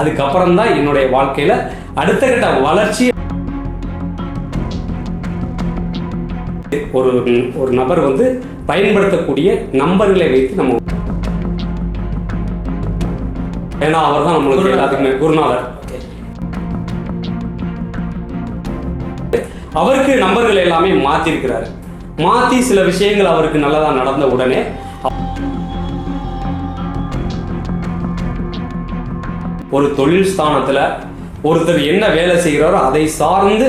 அதுக்கப்புறம் தான் என்னுடைய வாழ்க்கையில அடுத்த கட்ட வளர்ச்சி. ஒரு ஒரு நபர் வந்து பயன்படுத்தக்கூடிய நம்பர்களை வைத்து நம்ம ஏன்னா அவர் தான் நம்மளுக்கு எல்லாத்துக்குமே குருநாதர். அவருக்கு நம்பர்கள் எல்லாமே மாத்திருக்கிறாரு. மாத்தி சில விஷயங்கள் அவருக்கு நல்லதா நடந்த உடனே ஒரு தொழில் ஸ்தானத்தில் ஒருத்தர் என்ன வேலை செய்கிறாரோ அதை சார்ந்து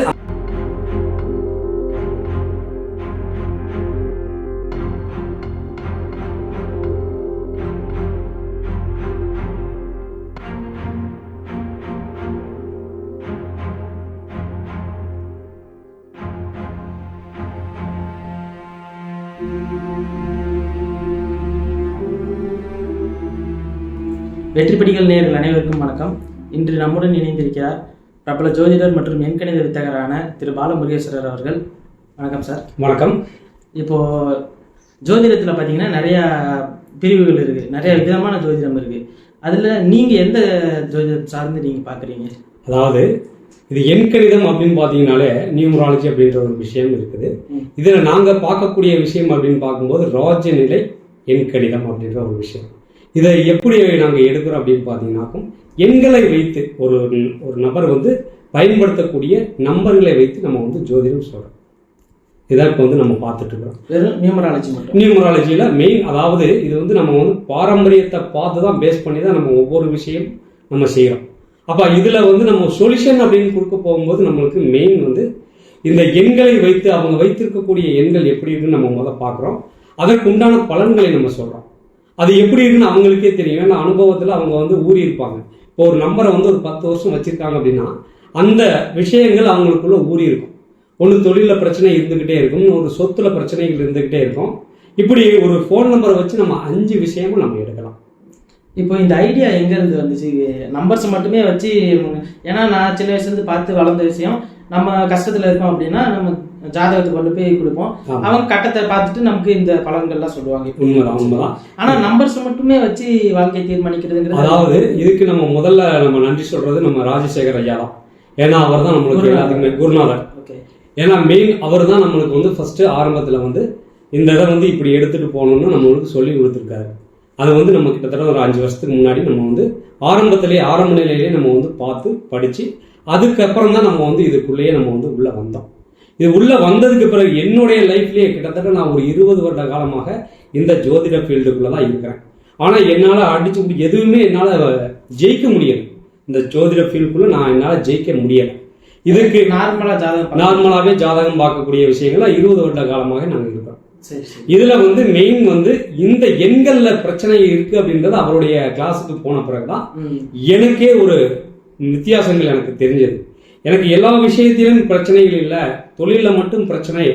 வெற்றிப்படிகள் நேயர்கள் அனைவருக்கும் வணக்கம். இன்று நம்முடன் இணைந்திருக்கிறார் பிரபல ஜோதிடர் மற்றும் எண்கணித வித்தகரான திரு பாலமுருகேஸ்வரர் அவர்கள். வணக்கம் சார். வணக்கம். இப்போ ஜோதிடத்தில் பார்த்தீங்கன்னா நிறைய பிரிவுகள் இருக்கு. நிறைய விதமான ஜோதிடம் இருக்கு. அதில் நீங்க எந்த ஜோதிடம் சார்ந்து நீங்க பார்க்குறீங்க அதாவது இது எண்கணிதம் அப்படின்னு பார்த்தீங்கனாலே நியூமராலஜி அப்படின்ற ஒரு விஷயம் இருக்குது. இதில் நாங்கள் பார்க்கக்கூடிய விஷயம் அப்படின்னு பார்க்கும்போது ராஜநிலை எண்கணிதம் அப்படின்ற ஒரு விஷயம். இதை எப்படி நாங்கள் எடுக்கிறோம் அப்படின்னு பார்த்தீங்கன்னாக்கும் எண்களை வைத்து ஒரு ஒரு நபர் வந்து பயன்படுத்தக்கூடிய நம்பர்களை வைத்து நம்ம வந்து ஜோதிடம் சொல்கிறோம் இதான் இப்போ வந்து நம்ம பார்த்துட்டு இருக்கிறோம். நியூமராலஜி மட்டும். நியூமராலஜியில் மெயின் அதாவது இது வந்து நம்ம வந்து பாரம்பரியத்தை பார்த்து தான் பேஸ் பண்ணி தான் நம்ம ஒவ்வொரு விஷயம் நம்ம செய்கிறோம் அப்போ இதில் வந்து நம்ம சொல்யூஷன் அப்படின்னு கொடுக்க போகும்போது நம்மளுக்கு மெயின் வந்து இந்த எண்களை வைத்து அவங்க வைத்திருக்கக்கூடிய எண்கள் எப்படி இருக்குன்னு நம்ம முதல்ல பார்க்குறோம். அதற்கு உண்டான பலன்களை நம்ம சொல்கிறோம் அது எப்படி இருக்குன்னு அவங்களுக்கே தெரியும். ஏன்னா அனுபவத்தில் அவங்க வந்து ஊறி இருப்பாங்க இப்போ ஒரு நம்பரை வந்து ஒரு பத்து வருஷம் வச்சுருக்காங்க அப்படின்னா அந்த விஷயங்கள் அவங்களுக்குள்ள ஊறி இருக்கும் ஒன்று தொழிலில் பிரச்சனை இருந்துக்கிட்டே இருக்கும். ஒரு சொத்துல பிரச்சனைகள் இருந்துக்கிட்டே இருக்கும். இப்படி ஒரு ஃபோன் நம்பரை வச்சு நம்ம அஞ்சு விஷயமும் நம்ம எடுக்கலாம். இப்போ இந்த ஐடியா எங்கேருந்து வந்துச்சு? நம்பர்ஸ் மட்டுமே வச்சு ஏன்னா நான் சின்ன வயசுலேருந்து பார்த்து வளர்ந்த விஷயம் நம்ம கஷ்டத்தில் இருக்கோம் அப்படின்னா நம்ம ஜாதகத்தை கொண்டு போய் கொடுப்போம். அவங்க கட்டத்தை பார்த்துட்டு நமக்கு இந்த பலன்கள்லாம் சொல்லுவாங்க. உண்மைதான் உண்மைதான். ஆனா நம்பர்ஸ் மட்டுமே வச்சு வாழ்க்கை தீர்மானிக்கிறதுங்கிறது அதாவது இதுக்கு நம்ம முதல்ல நம்ம நன்றி சொல்றது நம்ம ராஜசேகர் ஐயா தான். ஏன்னா அவர் தான் நம்மளுக்கு குருநாதர். எல்லாத்துக்குமே குருநாதர். ஓகே. ஏன்னா மெயின் அவர் தான் நம்மளுக்கு வந்து ஃபர்ஸ்ட் ஆரம்பத்தில் வந்து இந்த இதை வந்து இப்படி எடுத்துட்டு போகணும்னு நம்மளுக்கு சொல்லி கொடுத்துருக்காரு. அது வந்து நம்ம கிட்டத்தட்ட ஒரு அஞ்சு வருஷத்துக்கு முன்னாடி நம்ம வந்து ஆரம்பத்திலேயே ஆரம்ப நிலையிலேயே நம்ம வந்து பார்த்து படித்து அதுக்கப்புறம் தான் நம்ம வந்து இதுக்குள்ளேயே நம்ம வந்து உள்ளே வந்தோம். இது உள்ளே வந்ததுக்கு பிறகு என்னுடைய லைஃப்லேயே கிட்டத்தட்ட நான் ஒரு இருபது வருட காலமாக இந்த ஜோதிட ஃபீல்டுக்குள்ளே தான் இருக்கிறேன். ஆனால் என்னால் அடிச்சு முடி- எதுவுமே என்னால் ஜெயிக்க முடியல. இந்த ஜோதிட ஃபீல்டுக்குள்ளே நான் என்னால் ஜெயிக்க முடியலை. இதுக்கு நார்மலா ஜாதகம் நார்மலாவே ஜாதகம் பார்க்கக்கூடிய விஷயங்கள் இருபது வருட காலமாக நாங்க இருக்கிறோம். இதுல வந்து மெயின் வந்து இந்த எண்கள்ல பிரச்சனை இருக்கு அப்படின்றது அவருடைய கிளாஸுக்கு போன பிறகுதான் ம். எனக்கே ஒரு வித்தியாசங்கள் எனக்கு தெரிஞ்சது. எனக்கு எல்லா விஷயத்திலும் பிரச்சனைகள் இல்லை தொழிலில் மட்டும் பிரச்சனை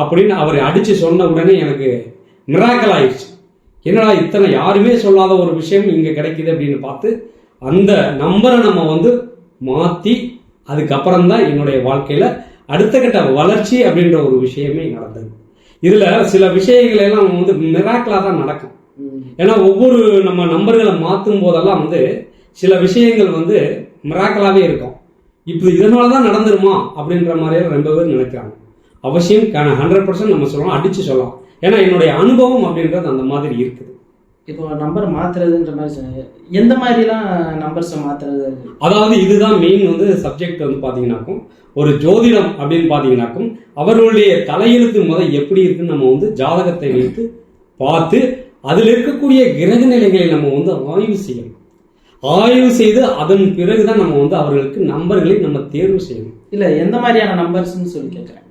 அப்படின்னு அவர் அடித்து சொன்ன உடனே எனக்கு மிராக்கல் ஆயிடுச்சு. என்னடா இத்தனை யாருமே சொல்லாத ஒரு விஷயம் இங்கே கிடைக்குது அப்படின்னு பார்த்து அந்த நம்பரை நம்ம வந்து மாற்றி அதுக்கப்புறம் தான் என்னுடைய வாழ்க்கையில் அடுத்த கட்ட வளர்ச்சி அப்படின்ற ஒரு விஷயமே நடந்தது. இதில் சில விஷயங்கள் எல்லாம் வந்து மிராக்கலாக தான் நடக்கும். ஏன்னா ஒவ்வொரு நம்ம நம்பர்களை மாற்றும் போதெல்லாம் வந்து சில விஷயங்கள் வந்து மிராக்கலாகவே இருக்கும். இப்போ இதனால தான் நடந்துருமா? அப்படின்ற மாதிரியே ரொம்ப பேர் நினைக்கிறாங்க. அவசியம் ஹண்ட்ரட் பர்சன்ட் நம்ம சொல்லலாம் அடிச்சு சொல்லலாம். ஏன்னா என்னுடைய அனுபவம் அப்படின்றது அந்த மாதிரி இருக்குது. இப்போ நம்பர் மாத்துறதுன்ற மாதிரி. எந்த மாதிரிலாம் நம்பர்ஸை மாத்துறது? அதாவது இதுதான் மெயின் வந்து சப்ஜெக்ட் வந்து பார்த்தீங்கன்னாக்கும் ஒரு ஜோதிடம் அப்படின்னு பார்த்தீங்கன்னாக்கும் அவர்களுடைய தலையெழுத்து முத எப்படி இருக்குன்னு நம்ம வந்து ஜாதகத்தை வைத்து பார்த்து அதில் இருக்கக்கூடிய கிரக நிலைகளை நம்ம வந்து ஆய்வு செய்யணும். ஆய்வு செய்து அதன் பிறகுதான் நம்ம வந்து அவர்களுக்கு நம்பர்களை நம்ம தேர்வு செய்யணும். இல்ல எந்த மாதிரியான நம்பர்ஸ்னு சொல்லி கேட்குறேன்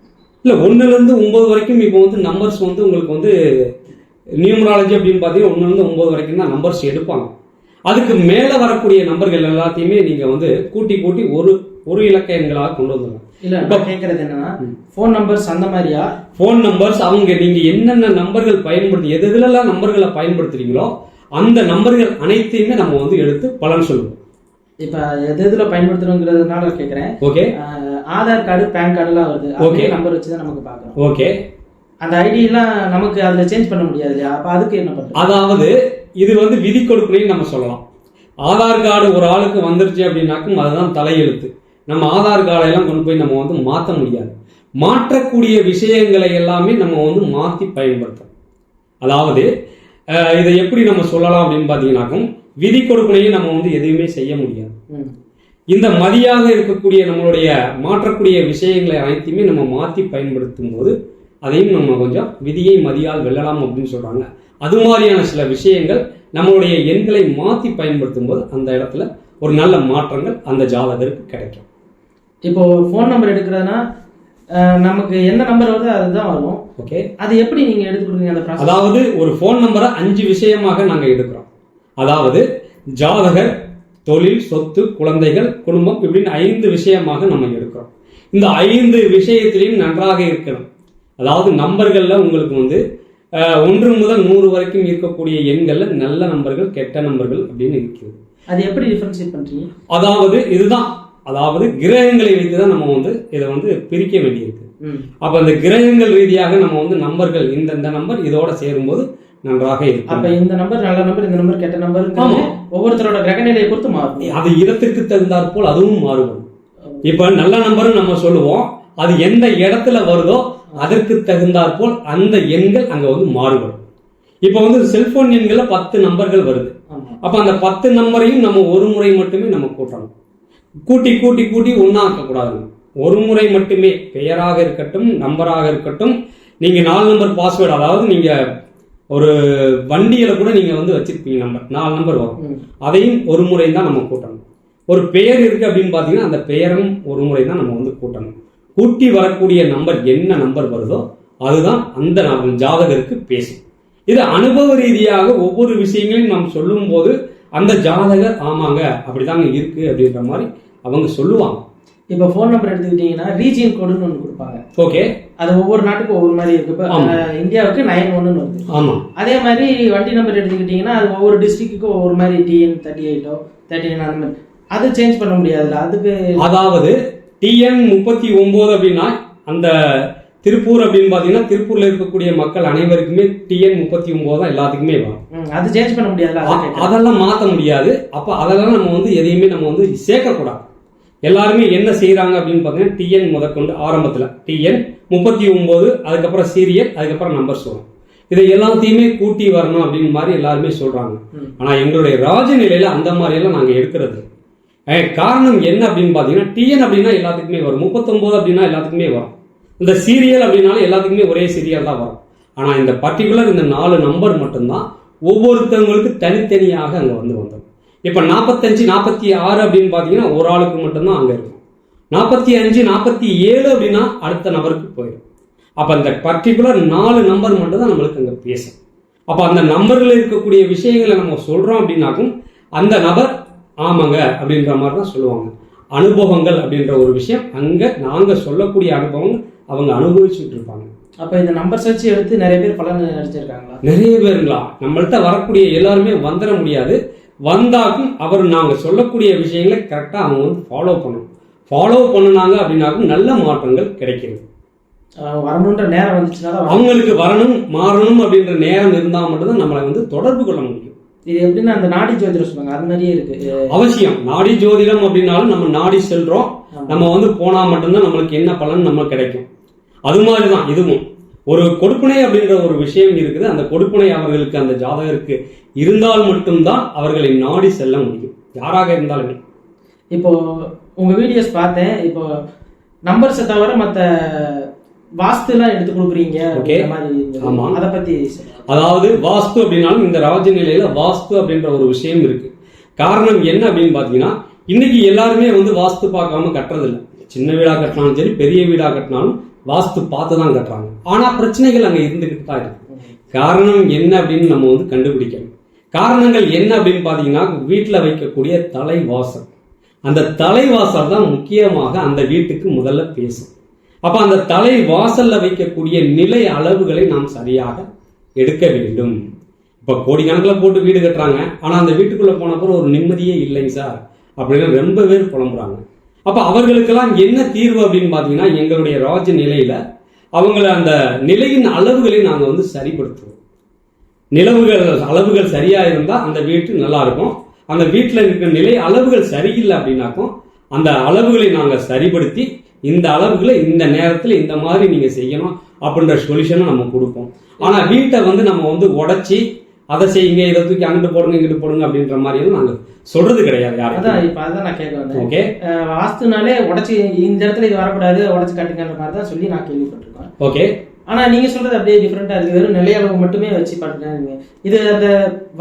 இல்லை ஒன்றுலேருந்து ஒன்பது வரைக்கும் இப்போ வந்து நம்பர்ஸ் வந்து உங்களுக்கு வந்து நியூமராலஜி அப்படின்னு பார்த்தீங்கன்னா ஒன்றுலேருந்து ஒன்பது வரைக்கும் தான் நம்பர்ஸ் எடுப்பாங்க. அதுக்கு மேலே வரக்கூடிய நம்பர்கள் எல்லாத்தையுமே நீங்கள் வந்து கூட்டி கூட்டி ஒரு ஒரு இலக்க எண்களாக கொண்டு வந்துடலாம் இல்ல நான் கேட்கறது என்னன்னா ஃபோன் நம்பர்ஸ் அந்த மாதிரியா? ஃபோன் நம்பர்ஸ் அவங்க நீங்கள் என்னென்ன நம்பர்கள் பயன்படுத்தி எது எதுலெல்லாம் நம்பர்களை பயன்படுத்துறீங்களோ அந்த நம்பர்கள் அனைத்தையுமே நம்ம வந்து எடுத்து பலன் சொல்லுவோம். இப்ப எது எதுல பயன்படுத்துறோங்கிறதுனால கேட்கறேன் ஓகே ஆதார் கார்டு பேன் கார்டுலாம் வருது. Okay. அதே நம்பர் வச்சு தான் நமக்கு பார்க்குறோம் ஓகே அந்த ஐடியெல்லாம் நமக்கு அதில் சேஞ்ச் பண்ண முடியாது இல்லையா? அப்போ அதுக்கு என்ன பண்ணுறது அதாவது இது வந்து விதி கொடுப்பினைன்னு நம்ம சொல்லலாம். ஆதார் கார்டு ஒரு ஆளுக்கு வந்துருச்சு அப்படின்னாக்கும் அதுதான் தலையெழுத்து. நம்ம ஆதார் கார்டை எல்லாம் கொண்டு போய் நம்ம வந்து மாற்ற முடியாது. மாற்றக்கூடிய விஷயங்களை எல்லாமே நம்ம வந்து மாற்றி பயன்படுத்தணும். அதாவது இதை எப்படி நம்ம சொல்லலாம் அப்படின்னு பார்த்தீங்கன்னாக்கும் விதி கொடுப்பனையும் நம்ம வந்து எதுவுமே செய்ய முடியாது. இந்த மதியாக இருக்கக்கூடிய நம்மளுடைய மாற்றக்கூடிய விஷயங்களை அனைத்தையுமே நம்ம மாற்றி பயன்படுத்தும் போது அதையும் நம்ம கொஞ்சம் விதியை மதியால் வெல்லலாம் அப்படின்னு சொல்றாங்க. அது மாதிரியான சில விஷயங்கள் நம்மளுடைய எண்களை மாற்றி பயன்படுத்தும் போது அந்த இடத்துல ஒரு நல்ல மாற்றங்கள் அந்த ஜாதகருக்கு கிடைக்கும். இப்போ ஃபோன் நம்பர் எடுக்கிறதுனா நமக்கு என்ன நம்பர் வருதோ அதுதான் வரும். ஓகே அது எப்படி நீங்க எடுத்து கொடுக்குறீங்க அந்த அதாவது ஒரு ஃபோன் நம்பரை அஞ்சு விஷயமாக நாங்க எடுக்கிறோம். அதாவது ஜாதகர் தொழில் சொத்து குழந்தைகள் குடும்பம் இப்படின்னு ஐந்து விஷயமாக நம்ம எடுக்கிறோம். இந்த ஐந்து விஷயத்திலையும் நன்றாக இருக்கணும். அதாவது நம்பர்கள்ல உங்களுக்கு வந்து ஒன்று முதல் நூறு வரைக்கும் இருக்கக்கூடிய எண்கள்ல நல்ல நம்பர்கள் கெட்ட நம்பர்கள் அப்படின்னு இருக்கிறது அது எப்படி டிஃபரன்ஷியேட் பண்றீங்க? அதாவது இதுதான். அதாவது கிரகங்களை வைத்து தான் நம்ம வந்து இதை வந்து பிரிக்க வேண்டியிருக்கு. அப்ப அந்த கிரகங்கள் ரீதியாக நம்ம வந்து நம்பர்கள் இந்த இந்த நம்பர் இதோட சேரும்போது நன்றாக இருக்கும். அப்ப இந்த நம்பர் நல்ல நம்பர் இந்த நம்பர் கெட்ட நம்பர். ஒவ்வொருத்தரோட கிரகநிலையை பொறுத்து மாறும். அது இடத்திற்கு தகுந்தாற் போல் அதுவும் மாறுபடும். இப்ப நல்ல நம்பர்னு நம்ம சொல்லுவோம். அது எந்த இடத்துல வருதோ அதற்கு தகுந்தாற் போல் அந்த எண்கள் அங்க வந்து மாறுபடும். இப்ப வந்து செல்போன் எண்கள்ல பத்து நம்பர்கள் வருது. அப்ப அந்த பத்து நம்பரையும் நம்ம ஒரு முறை மட்டுமே நம்ம கூட்டணும். கூட்டி கூட்டி கூட்டி ஒண்ணா ஆக்கக்கூடாதுங்க ஒரு முறை மட்டுமே பெயராக இருக்கட்டும் நம்பராக இருக்கட்டும் நீங்க நாலு நம்பர் பாஸ்வேர்டு அதாவது நீங்க ஒரு வண்டியில கூட நீங்க வந்து வச்சிருப்பீங்க நம்பர் நாலு நம்பர் வரும். அதையும் ஒரு முறை தான் நம்ம கூட்டணும். ஒரு பெயர் இருக்கு அப்படின்னு பார்த்தீங்கன்னா அந்த பெயரும் ஒரு முறை தான் நம்ம வந்து கூட்டணும். கூட்டி வரக்கூடிய நம்பர் என்ன நம்பர் வருதோ அதுதான் அந்த ஜாதகருக்கு பேசும். இது அனுபவ ரீதியாக ஒவ்வொரு விஷயங்களையும் நாம் சொல்லும்போது அந்த ஜாதகர் ஆமாங்க அப்படிதாங்க இருக்கு அப்படின்ற மாதிரி அவங்க சொல்லுவாங்க. இப்போ ஃபோன் நம்பர் எடுத்துக்கிட்டீங்கன்னா ரீஜியன் கோடுன்னு ஒன்று கொடுப்பாங்க. ஓகே அது ஒவ்வொரு நாட்டுக்கும் ஒவ்வொரு மாதிரி இருக்கு. இப்போ இந்தியாவுக்கு நைன் ஒன்னு வருது. ஆமா. அதே மாதிரி வண்டி நம்பர் எடுத்துக்கிட்டீங்கன்னா அது ஒவ்வொரு டிஸ்ட்ரிக்ட்டுக்கும் ஒவ்வொரு மாதிரி டிஎன் தேர்ட்டி எயிட்டோ தேர்ட்டி நைன் அந்த மாதிரி. அது சேஞ்ச் பண்ண முடியாதுல்ல அதுக்கு அதாவது டிஎன் முப்பத்தி ஒன்பது அப்படின்னா அந்த திருப்பூர் அப்படின்னு பார்த்தீங்கன்னா திருப்பூர்ல இருக்கக்கூடிய மக்கள் அனைவருக்குமே டிஎன் முப்பத்தி ஒன்பது தான் எல்லாத்துக்குமே வரும் அது சேஞ்ச் பண்ண கேட்டேன். அதெல்லாம் மாற்ற முடியாது. அப்ப அதெல்லாம் நம்ம வந்து எதையுமே நம்ம வந்து சேர்க்கக்கூடாது. எல்லாருமே என்ன செய்யறாங்க அப்படின்னு பார்த்தீங்கன்னா டிஎன் முதற்கொண்டு ஆரம்பத்துல. டிஎன் முப்பத்தி ஒன்பது அதுக்கப்புறம் சீரியல் அதுக்கப்புறம் நம்பர்ஸ் வரும் இதை எல்லாத்தையுமே கூட்டி வரணும் அப்படின்னு மாதிரி எல்லாருமே சொல்றாங்க. ஆனா எங்களுடைய ராஜநிலையில அந்த மாதிரி எல்லாம் நாங்க எடுக்கிறது காரணம் என்ன அப்படின்னு பாத்தீங்கன்னா டிஎன் அப்படின்னா எல்லாத்துக்குமே வரும். முப்பத்தொன்பது அப்படின்னா எல்லாத்துக்குமே வரும். இந்த சீரியல் அப்படின்னாலும் எல்லாத்துக்குமே ஒரே சீரியல் தான் வரும். ஆனால் இந்த பர்டிகுலர் இந்த நாலு நம்பர் மட்டும்தான் ஒவ்வொருத்தவங்களுக்கு தனித்தனியாக அங்கே வந்து வந்துடும் இப்போ நாற்பத்தஞ்சு நாற்பத்தி ஆறு அப்படின்னு பார்த்தீங்கன்னா ஒரு ஆளுக்கு மட்டும்தான் அங்கே இருக்கும். நாற்பத்தி அஞ்சு நாற்பத்தி ஏழு அப்படின்னா அடுத்த நபருக்கு போயிடும். அப்போ அந்த பர்டிகுலர் நாலு நம்பர் மட்டும் தான் நம்மளுக்கு அங்கே பேசும். அப்போ அந்த நம்பரில் இருக்கக்கூடிய விஷயங்களை நம்ம சொல்கிறோம் அப்படின்னாக்கும் அந்த நபர் ஆமாங்க அப்படின்ற மாதிரி தான் சொல்லுவாங்க. அனுபவங்கள் அப்படின்ற ஒரு விஷயம் அங்கே நாங்கள் சொல்லக்கூடிய அனுபவங்கள் அவங்க அனுபவிச்சுட்டு இருப்பாங்க அப்ப இந்த நம்பர்ஸ் வச்சு எடுத்து நிறைய பேர் பலன் அடிச்சிருக்காங்களா நிறைய பேருங்களா நம்மள்ட்ட வரக்கூடிய எல்லாருமே வந்துட முடியாது. வந்தாக்கும் அவர் நாங்க சொல்லக்கூடிய விஷயங்களை கரெக்டா அவங்க வந்து ஃபாலோ பண்ணணும். ஃபாலோ பண்ணுனாங்க அப்படின்னாக்கும் நல்ல மாற்றங்கள் கிடைக்கிறது. வரணுன்ற நேரம் வந்துச்சுன்னா. அவங்களுக்கு வரணும் மாறணும் அப்படின்ற நேரம் இருந்தால் மட்டும்தான் நம்மளை வந்து தொடர்பு கொள்ள முடியும். இது எப்படின்னா அந்த நாடி ஜோதிடம் சொல்லுவாங்க. அது மாதிரியே இருக்கு. அவசியம். நாடி ஜோதிடம் அப்படின்னாலும் நம்ம நாடி செல்றோம். நம்ம வந்து போனா மட்டும்தான் நம்மளுக்கு என்ன பலன் நமக்கு கிடைக்கும். அது மாதிரி தான் இதுவும். ஒரு கொடுப்பனை அப்படின்ற ஒரு விஷயம் இருக்குது. அந்த கொடுப்பனை அவர்களுக்கு அந்த ஜாதகருக்கு இருந்தால் மட்டும்தான் அவர்களை நாடி செல்ல முடியும். யாராக இருந்தாலுமே இப்போ உங்க வீடியோஸ் பார்த்தேன். இப்போ நம்பர்ஸை தவிர மத்த வாஸ்து எல்லாம் எடுத்து கொடுக்குறீங்க இருந்தது. ஆமா. அத பத்தி. அதாவது வாஸ்து அப்படின்னாலும் இந்த ராஜநிலையில வாஸ்து அப்படின்ற ஒரு விஷயம் இருக்கு. காரணம் என்ன அப்படின்னு பாத்தீங்கன்னா இன்னைக்கு எல்லாருமே வந்து வாஸ்து பார்க்காம கட்டுறதில்ல. சின்ன வீடா கட்டினாலும் சரி பெரிய வீடா கட்டினாலும் வாஸ்து பார்த்து தான் கட்டுறாங்க. ஆனால் பிரச்சனைகள் அங்கே இருந்துக்கிட்டு தான் இருக்கு. காரணம் என்ன அப்படின்னு நம்ம வந்து கண்டுபிடிக்கணும். காரணங்கள் என்ன அப்படின்னு பார்த்தீங்கன்னா வீட்டில் வைக்கக்கூடிய தலைவாசல். அந்த தலைவாசல் தான் முக்கியமாக அந்த வீட்டுக்கு முதல்ல பேசும். அப்போ அந்த தலை வாசலில் வைக்கக்கூடிய நிலை அளவுகளை நாம் சரியாக எடுக்க வேண்டும். இப்போ கோடிக்கணக்கில் போட்டு வீடு கட்டுறாங்க. ஆனால் அந்த வீட்டுக்குள்ளே போன அப்புறம் ஒரு நிம்மதியே இல்லைங்க சார். அப்படின்னு ரொம்ப பேர் புலம்புறாங்க. அப்ப அவர்களுக்கெல்லாம் என்ன தீர்வு அப்படின்னு பாத்தீங்கன்னா எங்களுடைய ராஜ நிலையில அவங்கள அந்த நிலையின் அளவுகளை நாங்கள் வந்து சரிப்படுத்துவோம். நிலவுகள் அளவுகள் சரியா இருந்தா அந்த வீட்டு நல்லா இருக்கும். அந்த வீட்டில் இருக்கிற நிலை அளவுகள் சரியில்லை அப்படின்னாக்கும் அந்த அளவுகளை நாங்கள் சரிப்படுத்தி இந்த அளவுகளை இந்த நேரத்தில் இந்த மாதிரி நீங்கள் செய்யணும் அப்படின்ற சொல்யூஷனை நம்ம கொடுப்போம். ஆனால் வீட்டை வந்து நம்ம வந்து உடச்சி அதை செய்யுங்க இதை தூக்கி அங்கிட்டு போடுங்க இங்கிட்டு போடுங்க அப்படின்ற மாதிரி எல்லாம் நாங்க சொல்றது கிடையாது அதான் யாரும் இப்ப அதான் நான் கேட்க வந்தேன். ஓகே. வாஸ்துனாலே உடைச்சு இந்த இடத்துல இது வரக்கூடாது உடைச்சு காட்டுங்கன்ற மாதிரி தான் சொல்லி நான் கேள்விப்பட்டிருக்கேன். ஓகே. ஆனா நீங்க சொல்றது அப்படியே டிஃப்ரெண்டா இருக்கு. வெறும் நிலையளவு மட்டுமே வச்சு பண்ணுறாங்க இது அந்த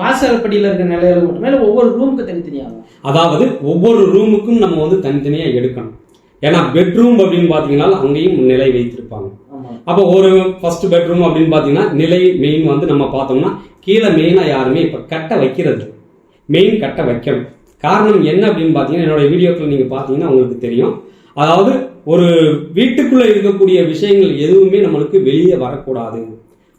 வாசற்படியில இருக்க நிலையளவு மட்டுமே இல்ல ஒவ்வொரு ரூமுக்கு தனித்தனியாகும் அதாவது ஒவ்வொரு ரூமுக்கும் நம்ம வந்து தனித்தனியா எடுக்கணும். ஏன்னா பெட்ரூம் அப்படின்னு பாத்தீங்கன்னா அங்கேயும் நிலை வைத்திருப்பாங்க. அப்போ ஒரு ஃபர்ஸ்ட் பெட்ரூம் அப்படின்னு பாத்தீங்கன்னா நிலை மெயின் வந்து நம்ம பார்த்தோம்னா கீழே மெயினா யாருமே இப்ப கட்டை வைக்கிறது மெயின் கட்டை வைக்கணும். காரணம் என்ன அப்படின்னு பாத்தீங்கன்னா என்னோட வீடியோக்கள் நீங்க பாத்தீங்கன்னா உங்களுக்கு தெரியும். அதாவது ஒரு வீட்டுக்குள்ள இருக்கக்கூடிய விஷயங்கள் எதுவுமே நம்மளுக்கு வெளியே வரக்கூடாது.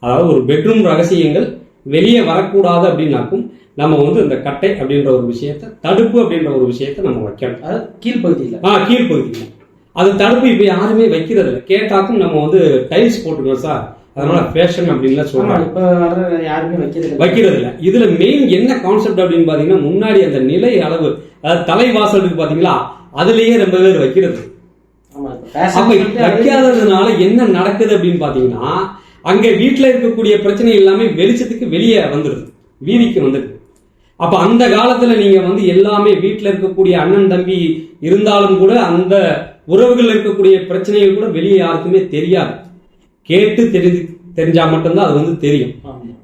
அதாவது ஒரு பெட்ரூம் ரகசியங்கள் வெளியே வரக்கூடாது அப்படின்னாக்கும் நம்ம வந்து இந்த கட்டை அப்படின்ற ஒரு விஷயத்த தடுப்பு அப்படின்ற ஒரு விஷயத்த நம்ம வைக்கணும். அதாவது கீழ்ப்பகுதியில. ஆ கீழ்ப்பகுதியில். அது தடுப்பு இப்போ யாருமே வைக்கிறது இல்லை கேட்டாக்கும் நம்ம வந்து டைல்ஸ் போட்டுக்கிறோம் சார் அதனால ஃபேஷன் அப்படின்லாம் சொல்றாங்க. இப்ப யாருமே வைக்கிறது இல்ல. வைக்கிறது இல்ல இதுல மெயின் என்ன கான்செப்ட் அப்படின்னு பாத்தீங்கன்னா முன்னாடி அந்த நிலை அளவு அதாவது தலைவாசல் இருக்கு பாத்தீங்களா அதுலயே ரொம்ப பேர் வைக்கிறது. அது- வைக்காததுனால என்ன நடக்குது அப்படின்னு பாத்தீங்கன்னா அங்க வீட்டுல இருக்கக்கூடிய பிரச்சனை எல்லாமே வெளிச்சத்துக்கு வெளியே வந்துடுது வீதிக்கு வந்துடுது அப்ப அந்த காலத்துல நீங்க வந்து எல்லாமே வீட்டுல இருக்கக்கூடிய அண்ணன் தம்பி இருந்தாலும் கூட அந்த உறவுகள் இருக்கக்கூடிய பிரச்சனைகள் கூட வெளியே யாருக்குமே தெரியாது. கேட்டு தெரிஞ்சு தெரிஞ்சா மட்டும்தான் அது வந்து தெரியும்.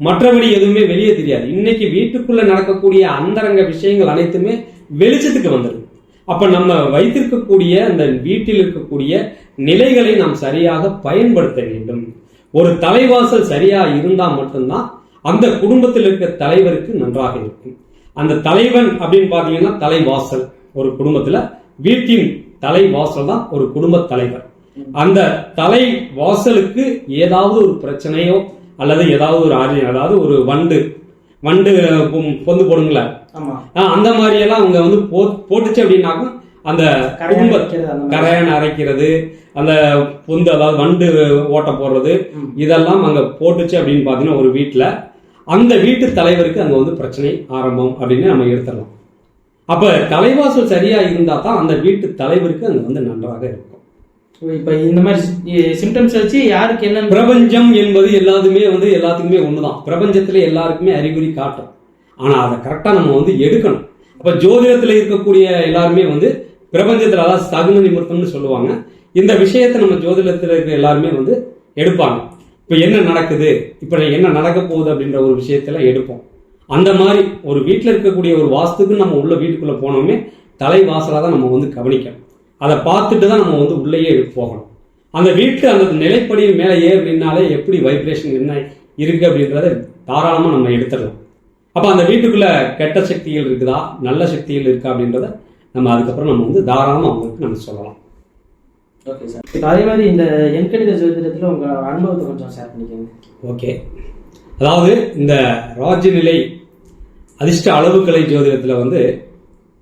மற்றபடி எதுவுமே வெளியே தெரியாது. இன்னைக்கு வீட்டுக்குள்ள நடக்கக்கூடிய அந்தரங்க விஷயங்கள் அனைத்துமே வெளிச்சத்துக்கு வந்துடும் அப்ப நம்ம வைத்திருக்கக்கூடிய அந்த வீட்டில் இருக்கக்கூடிய நிலைகளை நாம் சரியாக பயன்படுத்த வேண்டும். ஒரு தலைவாசல் சரியா இருந்தா மட்டும்தான் அந்த குடும்பத்தில் இருக்க தலைவருக்கு நன்றாக இருக்கும். அந்த தலைவன் அப்படின்னு பாத்தீங்கன்னா தலைவாசல் ஒரு குடும்பத்துல வீட்டின் தலைவாசல் தான் ஒரு குடும்ப தலைவர் அந்த தலை வாசலுக்கு ஏதாவது ஒரு பிரச்சனையோ அல்லது ஏதாவது ஒரு ஆரி அதாவது ஒரு வண்டு வண்டு பொந்து போடுங்கள அந்த மாதிரி எல்லாம் அவங்க வந்து போ- போட்டுச்சு அப்படின்னாக்கும் அந்த குடும்ப. கரையான் அரைக்கிறது அந்த பொந்து அதாவது வண்டு ஓட்ட போடுறது. இதெல்லாம் அங்க போட்டுச்சு அப்படின்னு பாத்தீங்கன்னா ஒரு வீட்டுல அந்த வீட்டு தலைவருக்கு அங்க வந்து பிரச்சனை ஆரம்பம் அப்படின்னு நம்ம எடுத்துடலாம். அப்ப தலைவாசல் சரியா இருந்தா தான் அந்த வீட்டு தலைவருக்கு அங்க வந்து நன்றாக இருக்கும். இப்ப இந்த மாதிரி சிம்டம்ஸ் வச்சு யாருக்கு என்ன பிரபஞ்சம் என்பது எல்லாத்துக்குமே வந்து எல்லாத்துக்குமே ஒண்ணுதான். பிரபஞ்சத்துல எல்லாருக்குமே அறிகுறி காட்டும். ஆனா அதை கரெக்டா நம்ம வந்து எடுக்கணும். அப்ப ஜோதிடத்துல இருக்கக்கூடிய எல்லாருமே வந்து பிரபஞ்சத்துல அதாவது சகுன நிமித்தம்னு சொல்லுவாங்க. இந்த விஷயத்தை நம்ம ஜோதிடத்துல இருக்க எல்லாருமே வந்து எடுப்பாங்க. இப்போ என்ன நடக்குது? இப்போ என்ன நடக்க போகுது அப்படின்ற ஒரு விஷயத்தில் எடுப்போம். அந்த மாதிரி ஒரு வீட்டில் இருக்கக்கூடிய ஒரு வாஸ்துக்கு நம்ம உள்ள வீட்டுக்குள்ளே போனோமே தலைவாசலா தான் நம்ம வந்து கவனிக்கணும். அதை பார்த்துட்டு தான் நம்ம வந்து உள்ளேயே போகணும். அந்த வீட்டு அந்த நிலைப்படி மேலே ஏறி எப்படி வைப்ரேஷன் என்ன இருக்குது அப்படின்றத தாராளமாக நம்ம எடுத்துடலாம். அப்போ அந்த வீட்டுக்குள்ளே கெட்ட சக்திகள் இருக்குதா? நல்ல சக்திகள் இருக்கா அப்படின்றத நம்ம அதுக்கப்புறம் நம்ம வந்து தாராளமாக அவங்களுக்கு நம்ம சொல்லலாம். ஓகே சார் இப்போ அதே மாதிரி இந்த எண்கணித ஜோதிடத்தில் உங்கள் அனுபவத்தை கொஞ்சம் ஷேர் பண்ணிக்கோங்க. ஓகே அதாவது இந்த ராஜ்யநிலை அதிர்ஷ்ட அளவுக்கலை ஜோதிடத்தில் வந்து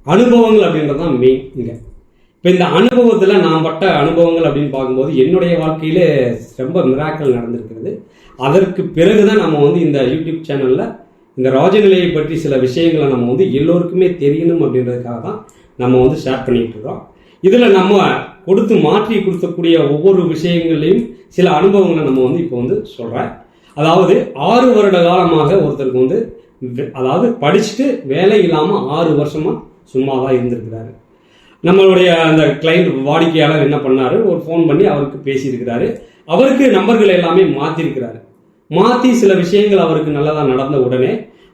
அனுபவங்கள் அப்படின்றது தான் மெயின் இங்கே. இப்போ இந்த அனுபவத்தில் நான் பட்ட அனுபவங்கள் அப்படின்னு பார்க்கும்போது என்னுடைய வாழ்க்கையில் ரொம்ப மிராக்கள் நடந்திருக்கிறது. அதற்கு பிறகு தான் நம்ம வந்து இந்த யூடியூப் சேனலில் இந்த ராஜநிலையை பற்றி சில விஷயங்களை நம்ம வந்து எல்லோருக்குமே தெரியணும் அப்படின்றதுக்காக தான் நம்ம வந்து ஷேர் பண்ணிகிட்டு இருக்கோம். இதில் நம்ம கொடுத்து மாற்றி கொடுக்கக்கூடிய ஒவ்வொரு விஷயங்களையும் சில அனுபவங்களை நம்ம வந்து இப்போ வந்து சொல்கிறேன் அதாவது ஆறு வருட காலமாக ஒருத்தருக்கு வந்து அதாவது படிச்சுட்டு வேலை இல்லாமல் ஆறு வருஷமாக சும்மா தான் இருந்திருக்கிறாரு. நம்மளுடைய அந்த கிளைண்ட் வாடிக்கையாளர் என்ன பண்ணாரு? ஒரு ஃபோன் பண்ணி அவருக்கு பேசியிருக்கிறாரு. அவருக்கு நம்பர்கள் எல்லாமே மாற்றிருக்கிறாரு மாற்றி சில விஷயங்கள் அவருக்கு நல்லதாக நடந்த உடனே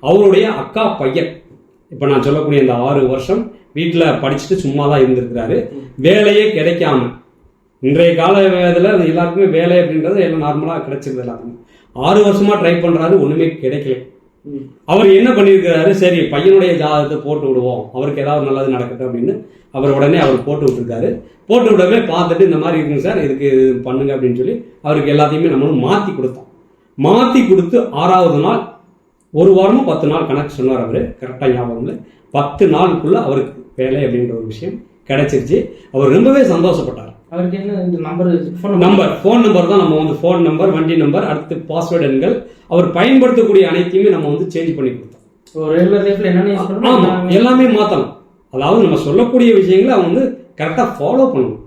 அவருடைய அக்கா பையன் இப்போ நான் சொல்லக்கூடிய இந்த ஆறு வருஷம் வீட்டில் படிச்சுட்டு சும்மா தான் இருந்திருக்கிறாரு. வேலையே கிடைக்காம. இன்றைய கால இதில் எல்லாருக்குமே வேலை அப்படின்றது எல்லாம் நார்மலா கிடைச்சிருது எல்லாருக்கும். ஆறு வருஷமா ட்ரை பண்றாரு ஒண்ணுமே கிடைக்கல. அவர் என்ன பண்ணியிருக்கிறாரு சரி பையனுடைய ஜாதகத்தை போட்டு விடுவோம். அவருக்கு ஏதாவது நல்லது நடக்கட்டும் அப்படின்னு அவர் உடனே அவர் போட்டு விட்டுருக்காரு. போட்டு விடவே பார்த்துட்டு இந்த மாதிரி இருக்குங்க சார் இதுக்கு இது பண்ணுங்க அப்படின்னு சொல்லி அவருக்கு எல்லாத்தையுமே நம்மளும் மாற்றி கொடுத்தோம். மாற்றி கொடுத்து ஆறாவது நாள் ஒரு வாரமும் பத்து நாள் கணக்கு சொன்னார் அவர். கரெக்டாக ஞாபகம் இல்லை. பத்து நாளுக்குள்ள அவருக்கு வேலை அப்படின்ற ஒரு விஷயம் கிடைச்சிருச்சு. அவர் ரொம்பவே சந்தோஷப்பட்டார். அவருக்கு என்ன இந்த number phone number phone number தான் நம்ம வந்து ஃபோன் நம்பர் வண்டி நம்பர் அடுத்து பாஸ்வேர்டு எண்கள். அவர் பயன்படுத்தக்கூடிய அனைத்தையுமே நம்ம வந்து சேஞ்ச் பண்ணி கொடுத்தோம். ரெகுலர் லைஃப்ல என்னென்ன யூஸ் ஆமா பண்ணணும் எல்லாமே மாத்தலாம் அதாவது நம்ம சொல்லக்கூடிய விஷயங்களை அவங்க வந்து கரெக்டா ஃபாலோ பண்ணணும்.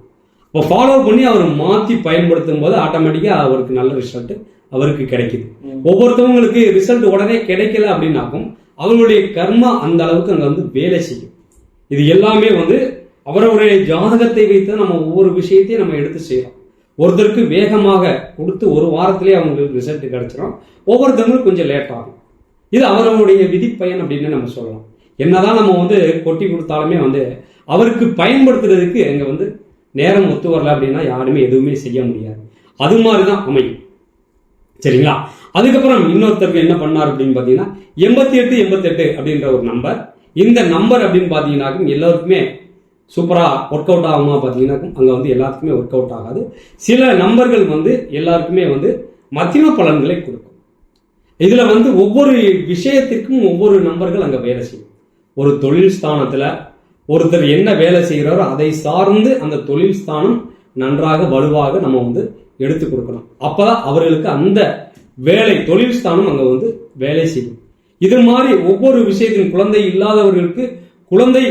இப்போ ஃபாலோ பண்ணி அவர் மாத்தி பயன்படுத்தும் போது ஆட்டோமேட்டிக்கா அவருக்கு நல்ல ரிசல்ட் அவருக்கு கிடைக்குது. ஒவ்வொருத்தவங்களுக்கு ரிசல்ட் உடனே கிடைக்கல அப்படின்னாக்கும் அவங்களுடைய கர்மா அந்த அளவுக்கு அங்க வந்து வேலை செய்யும். இது எல்லாமே வந்து அவரவருடைய ஜாதகத்தை வைத்து நம்ம ஒவ்வொரு விஷயத்தையும் நம்ம எடுத்து செய்யறோம். ஒருத்தருக்கு வேகமாக கொடுத்து ஒரு வாரத்திலே அவங்களுக்கு ரிசல்ட் கிடைச்சிடும் ஒவ்வொருத்தவங்களும் கொஞ்சம் லேட் ஆகும். இது அவரவருடைய விதிப்பயன் அப்படின்னு நம்ம சொல்லலாம். என்னதான் நம்ம வந்து கொட்டி கொடுத்தாலுமே வந்து அவருக்கு பயன்படுத்துறதுக்கு அங்க வந்து நேரம் ஒத்து வரல அப்படின்னா யாருமே எதுவுமே செய்ய முடியாது. அது மாதிரி தான் அமையும். சரிங்களா? அதுக்கப்புறம் இன்னொருத்தருக்கு என்ன பண்ணார் அப்படின்னு பார்த்தீங்கன்னா எண்பத்தி எட்டு எண்பத்தெட்டு அப்படின்ற ஒரு நம்பர் இந்த நம்பர் அப்படின்னு பார்த்தீங்கன்னாக்கும் எல்லாருக்குமே சூப்பராக ஒர்க் அவுட் ஆகுமா பார்த்தீங்கன்னாக்கும் அங்கே வந்து எல்லாத்துக்குமே ஒர்க் அவுட் ஆகாது. சில நம்பர்கள் வந்து எல்லாருக்குமே வந்து மத்தியம பலன்களை கொடுக்கும். இதில் வந்து ஒவ்வொரு விஷயத்திற்கும் ஒவ்வொரு நம்பர்கள் அங்கே வேலை செய்யும். ஒரு தொழில் ஸ்தானத்தில் ஒருத்தர் என்ன வேலை செய்கிறாரோ அதை சார்ந்து அந்த தொழில் ஸ்தானம் நன்றாக வலுவாக நம்ம வந்து எடுத்து கொடுக்கணும். அப்பதான் அவர்களுக்கு அந்த வேலை தொழில் ஸ்தானம் அங்கே வந்து வேலை செய்யும். இது மாதிரி ஒவ்வொரு விஷயத்திலும் குழந்தை இல்லாதவர்களுக்கு குழந்தை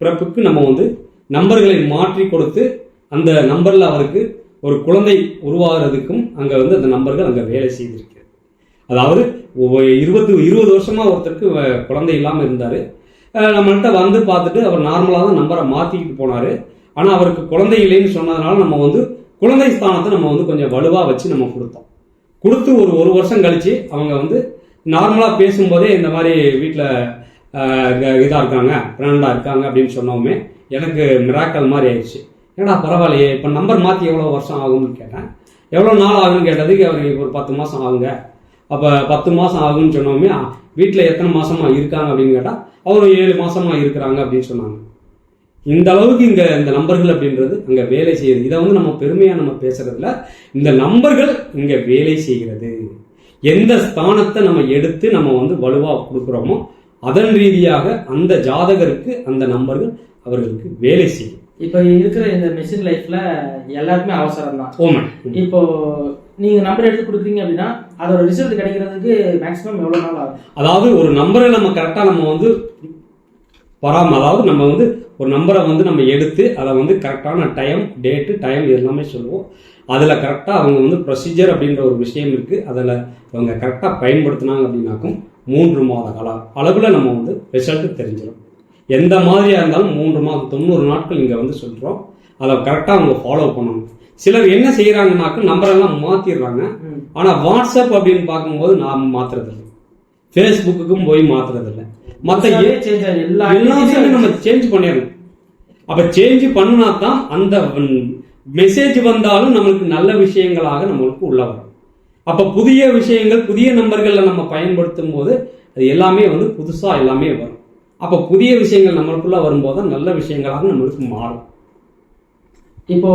பிறப்புக்கு நம்ம வந்து நம்பர்களை மாற்றி கொடுத்து அந்த நம்பரில் அவருக்கு ஒரு குழந்தை உருவாகிறதுக்கும் அங்கே வந்து அந்த நம்பர்கள் அங்கே வேலை செய்திருக்கு. அதாவது ஒவ்வொரு இருபது இருபது வருஷமாக ஒருத்தருக்கு வ- குழந்தை இல்லாமல் இருந்தார். நம்மள்கிட்ட வந்து பார்த்துட்டு அவர் நார்மலாக தான் நம்பரை மாற்றிக்கிட்டு போனார். ஆனால் அவருக்கு குழந்தை இல்லைன்னு சொன்னதுனால நம்ம வந்து குழந்தை ஸ்தானத்தை நம்ம வந்து கொஞ்சம் வலுவாக வச்சு நம்ம கொடுத்தோம். கொடுத்து ஒரு ஒரு வருஷம் கழித்து அவங்க வந்து நார்மலாக பேசும்போதே இந்த மாதிரி வீட்டில் இதாக இருக்காங்க பிராண்டாக இருக்காங்க அப்படின்னு சொன்னோமே எனக்கு மிராக்கல் மாதிரி ஆயிடுச்சு. ஏடா பரவாயில்லையே இப்போ நம்பர் மாற்றி எவ்வளோ வருஷம் ஆகும்னு கேட்டேன். எவ்வளோ நாள் ஆகும்னு கேட்டதுக்கு அவருக்கு ஒரு பத்து மாதம் ஆகுங்க. அப்போ பத்து மாதம் ஆகும்னு சொன்னோமே வீட்டில் எத்தனை மாதமாக இருக்காங்க? அப்படின்னு கேட்டால் அவர் ஏழு மாதமாக இருக்கிறாங்க அப்படின்னு சொன்னாங்க. இந்த அளவுக்கு இங்கே இந்த நம்பர்கள் அப்படின்றது அங்கே வேலை செய்யுது. இதை வந்து நம்ம பெருமையாக நம்ம பேசுகிறதுல இந்த நம்பர்கள் இங்கே வேலை செய்கிறது. எந்த ஸ்தானத்தை நம்ம எடுத்து நம்ம வந்து வலுவாக கொடுக்குறோமோ அதன் ரீதியாக அந்த ஜாதகருக்கு அந்த நம்பர்கள் அவர்களுக்கு வேலை செய்யும். இப்போ இருக்கிற இந்த மெஷின் லைஃப்ல எல்லாருக்குமே அவசரம் தான் ஓமன் இப்போ நீங்க நம்பர் எடுத்து கொடுக்குறீங்க அப்படின்னா அதோட ரிசல்ட் கிடைக்கிறதுக்கு மேக்ஸிமம் எவ்வளவு நாள் ஆகும்? அதாவது ஒரு நம்பரை நம்ம கரெக்டா நம்ம வந்து பராம அதாவது நம்ம வந்து ஒரு நம்பரை வந்து நம்ம எடுத்து அதை வந்து கரெக்டான டைம் டேட்டு டைம் எல்லாமே சொல்லுவோம். அதில் கரெக்டாக அவங்க வந்து ப்ரொசீஜர் அப்படின்ற ஒரு விஷயம் இருக்குது அதில் அவங்க கரெக்டாக பயன்படுத்தினாங்க அப்படின்னாக்கும் மூன்று மாத கால அளவில் நம்ம வந்து ரிசல்ட் தெரிஞ்சிடும் எந்த மாதிரியாக இருந்தாலும் மூன்று மாதம் தொண்ணூறு நாட்கள் இங்கே வந்து சொல்கிறோம் அதை கரெக்டாக அவங்க ஃபாலோ பண்ணணும். சிலர் என்ன செய்கிறாங்கனாக்கும் நம்பரெல்லாம் மாற்றிடுறாங்க. ஆனால் வாட்ஸ்அப் அப்படின்னு பார்க்கும்போது நான் மாத்துறதில்லை. ஃபேஸ்புக்குக்கும் போய் மாத்துறதில்லை. மற்ற. எல்லா எல்லாத்தையுமே நம்ம சேஞ்ச் பண்ணிடணும். அப்ப சேஞ்ச் பண்ணினா தான் அந்த மெசேஜ் வந்தாலும் நம்மளுக்கு நல்ல விஷயங்களாக நம்மளுக்கு உள்ள வரும். அப்ப புதிய விஷயங்கள் புதிய நம்பர்கள்ல நம்ம பயன்படுத்தும் போது அது எல்லாமே வந்து புதுசா எல்லாமே வரும். அப்ப புதிய விஷயங்கள் நம்மளுக்குள்ள வரும்போது தான் நல்ல விஷயங்களாக நம்மளுக்கு மாறும். இப்போ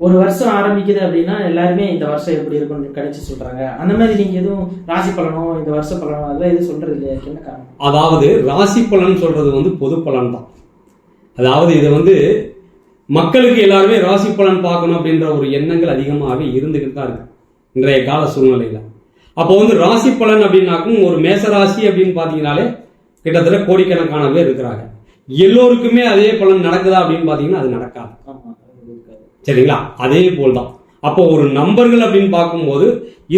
ஒரு வருஷம் ஆரம்பிக்குது அப்படின்னா எல்லாருமே இந்த வருஷம் எப்படி இருக்கும்னு கணிச்சு சொல்றாங்க. அந்த மாதிரி நீங்க எதுவும் ராசி பலனோ இந்த வருஷ பலனோ அதெல்லாம் எதுவும் சொல்றது இல்லையா? என்ன காரணம்? அதாவது ராசி பலன் சொல்றது வந்து பொது பலன் தான். அதாவது இது வந்து மக்களுக்கு எல்லாருமே ராசி பலன் பார்க்கணும் அப்படின்ற ஒரு எண்ணங்கள் அதிகமாகவே இருந்துகிட்டு தான் இருக்கு. இன்றைய கால சூழ்நிலையில. அப்போ வந்து ராசி பலன் அப்படின்னாக்கும் ஒரு மேச ராசி அப்படின்னு பார்த்தீங்கனாலே கிட்டத்தட்ட கோடிக்கணக்கான பேர் இருக்கிறாங்க. எல்லோருக்குமே அதே பலன் நடக்குதா அப்படின்னு பார்த்தீங்கன்னா அது நடக்காது. சரிங்களா? அதே போல் தான் அப்போ ஒரு நம்பர்கள் அப்படின்னு பார்க்கும்போது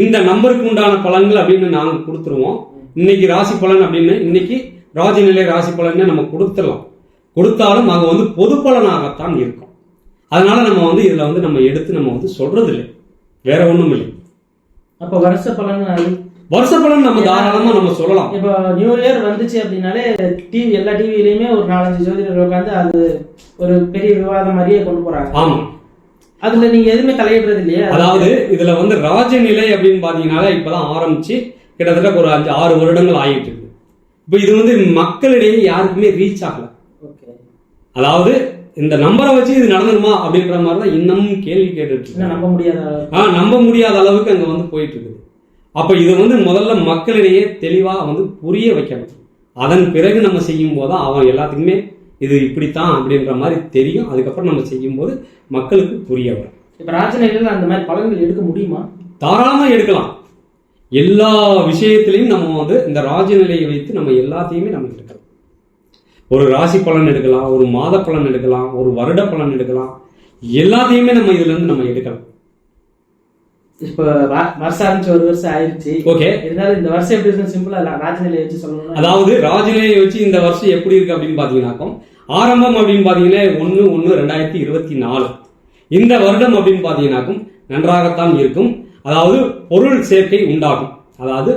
இந்த நம்பருக்கு உண்டான பலன்கள் அப்படின்னு நாங்கள் கொடுத்துருவோம். இன்னைக்கு ராசி பலன் அப்படின்னு இன்னைக்கு ராஜநிலை ராசி பலன்னு நம்ம கொடுத்துடலாம். கொடுத்தாலும் அங்கே வந்து பொது பலனாகத்தான் இருக்கும். அதனால நம்ம வந்து இதில் வந்து நம்ம எடுத்து நம்ம வந்து சொல்றது இல்லை வேற ஒன்றும் இல்லை அப்ப வருஷ பலன் வருஷ பலன் நம்ம தாராளமாக நம்ம சொல்லலாம். இப்போ நியூ இயர் வந்துச்சு அப்படின்னாலே டிவி எல்லா டிவிலையுமே ஒரு நாலஞ்சு ஜோதிடர் உட்காந்து அது ஒரு பெரிய விவாதம் மாதிரியே கொண்டு போறாங்க. ஆமாம் அதுல நீங்க எதுவுமே தலையிடுறது இல்லையா? அதாவது இதுல வந்து ராஜநிலை அப்படின்னு பாத்தீங்கன்னாலே இப்பதான் ஆரம்பிச்சு கிட்டத்தட்ட ஒரு அஞ்சு ஆறு வருடங்கள் ஆகிட்டு இருக்கு. இப்போ இது வந்து மக்களிடையே யாருக்குமே ரீச் ஆகல. ஓகே அதாவது இந்த நம்பரை வச்சு இது நடந்துருமா அப்படின்ற மாதிரி தான் இன்னமும் கேள்வி கேட்டுட்டு நம்ப முடியாத. ஆ நம்ப முடியாத அளவுக்கு அங்க வந்து போயிட்டு இருக்குது அப்ப இது வந்து முதல்ல மக்களிடையே தெளிவா வந்து புரிய வைக்கணும். அதன் பிறகு நம்ம செய்யும் போது அவன் எல்லாத்துக்குமே இது இப்படித்தான் அப்படின்ற மாதிரி தெரியும். அதுக்கப்புறம் நம்ம செய்யும் போது மக்களுக்கு புரிய வரும். இப்ப ராஜநிலையில அந்த மாதிரி பலன்கள் எடுக்க முடியுமா? தாராளமா எடுக்கலாம். எல்லா விஷயத்திலையும் நம்ம வந்து இந்த ராஜநிலையை வைத்து நம்ம எல்லாத்தையுமே நம்ம எடுக்கலாம். ஒரு ராசி பலன் எடுக்கலாம் ஒரு மாத பலன் எடுக்கலாம் ஒரு வருட பலன் எடுக்கலாம். எல்லாத்தையுமே நம்ம இதுல இருந்து நம்ம எடுக்கலாம். இப்போ வருஷம் ஆரம்பிச்சு ஒரு வருஷம் ஆயிருச்சு. ஓகே. இருந்தாலும் இந்த வருஷம் எப்படி இருக்கு சிம்பிளா இல்ல ராஜநிலையை வச்சு சொல்லணும்னா அதாவது ராஜநிலையை வச்சு இந்த வருஷம் எப்படி இருக்கு அப்படின்னு பாத்தீங்கன்னாக்கும் ஆரம்பம் அப்படின்னு பாத்தீங்கன்னா ஒன்னு ஒன்னு ரெண்டாயிரத்தி இருபத்தி நாலு. இந்த வருடம் அப்படின்னு பாத்தீங்கன்னாக்கும் நன்றாகத்தான் இருக்கும். அதாவது பொருள் சேர்க்கை உண்டாகும். அதாவது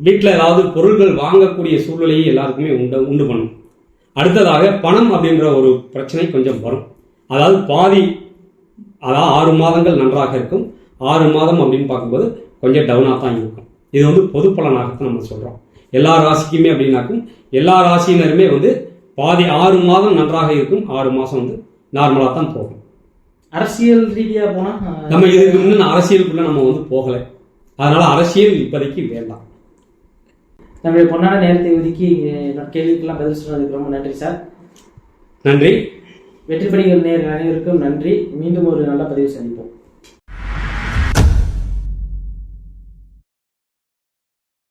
வீட்டில் ஏதாவது பொருள்கள் வாங்கக்கூடிய சூழ்நிலையை எல்லாருக்குமே உண்டு உண்டு பண்ணும். அடுத்ததாக பணம் அப்படின்ற ஒரு பிரச்சனை கொஞ்சம் வரும். அதாவது பாதி அதாவது ஆறு மாதங்கள் நன்றாக இருக்கும். ஆறு மாதம் அப்படின்னு பார்க்கும்போது கொஞ்சம் டவுனாக தான் இருக்கும். இது வந்து பொது பலனாகத்தான் நம்ம சொல்கிறோம் எல்லா ராசிக்குமே அப்படின்னாக்கும் எல்லா ராசியினருமே வந்து பாதி ஆறு மாதம் நன்றாக இருக்கும். ஆறு மாதம் வந்து நார்மலாக தான் போகும். அரசியல் ரீதியா போனா அஹ், நம்ம இதுக்கு இன்னும் அரசியலுக்குள்ள நம்ம வந்து போகலை. அதனால அரசியல் இப்போதைக்கு வேண்டாம். நம்முடைய பொன்னான நேரத்தை ஒதுக்கி கேள்விக்கெல்லாம் பதில் சொன்னதுக்கு ரொம்ப நன்றி சார். நன்றி. வெற்றி படிகள் நேர் அனைவருக்கும் நன்றி. மீண்டும் ஒரு நல்ல பதிவு சந்திப்போம்.